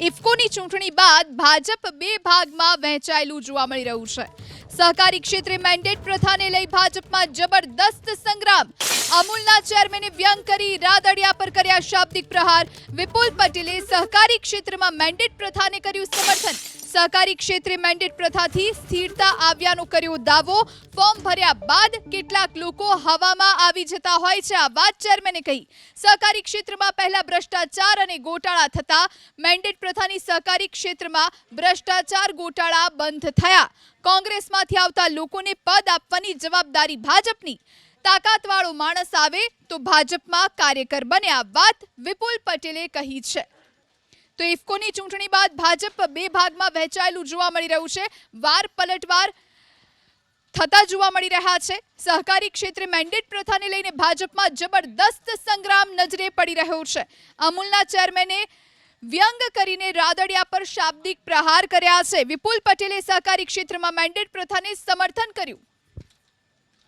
ઇફકોની ચૂંટણી બાદ ભાજપ બે ભાગમાં વહેંચાયેલું જોવા મળી રહ્યું છે. સહકારી ક્ષેત્રે મેન્ડેટ પ્રથાને લઈ ભાજપમાં જબરદસ્ત સંગ્રામ. અમૂલના ચેરમેને વ્યંગ કરી રાદડિયા પર કર્યા શાબ્દિક પ્રહાર. વિપુલ પટેલે સહકારી ક્ષેત્રમાં મેન્ડેટ પ્રથાને કર્યું સમર્થન. સહકારી ક્ષેત્રે મેન્ડેટ પ્રથાથી સ્થિરતા આવ્યાનો કર્યો દાવો. ફોર્મ ભર્યા બાદ કેટલાક લોકો હવામાં આવી જતા હોય છે. આ વાત ચેરમેને કહી. સહકારી ક્ષેત્રમાં પહેલા ભ્રષ્ટાચાર અને ગોટાળા થતા મેન્ડેટ પ્રથાની સહકારી ક્ષેત્રમાં ભ્રષ્ટાચાર, ગોટાળા બંધ થયા. કોંગ્રેસમાંથી આવતા લોકોને પદ આપવાની જવાબદારી ભાજપની. તાકાતવાળો માણસ આવે તો ભાજપમાં કાર્યકર બને. આ વાત વિપુલ પટેલે કહી છે. તો ઇફકોની ચૂંટણી બાદ ભાજપ બે ભાગમાં વહેંચાયેલું જોવા મળી રહ્યું છે. વાર પલટવાર થતા જોવા મળી રહ્યા છે. સહકારી ક્ષેત્રે મેન્ડેટ પ્રથાને લઈને ભાજપમાં જબરદસ્ત સંગ્રામ નજરે પડી રહ્યો છે. અમૂલના ચેરમેને વ્યંગ કરીને રાદડિયા પર શાબ્દિક પ્રહાર કર્યા છે. વિપુલ પટેલે સહકારી ક્ષેત્રમાં મેન્ડેટ પ્રથાને સમર્થન કર્યું.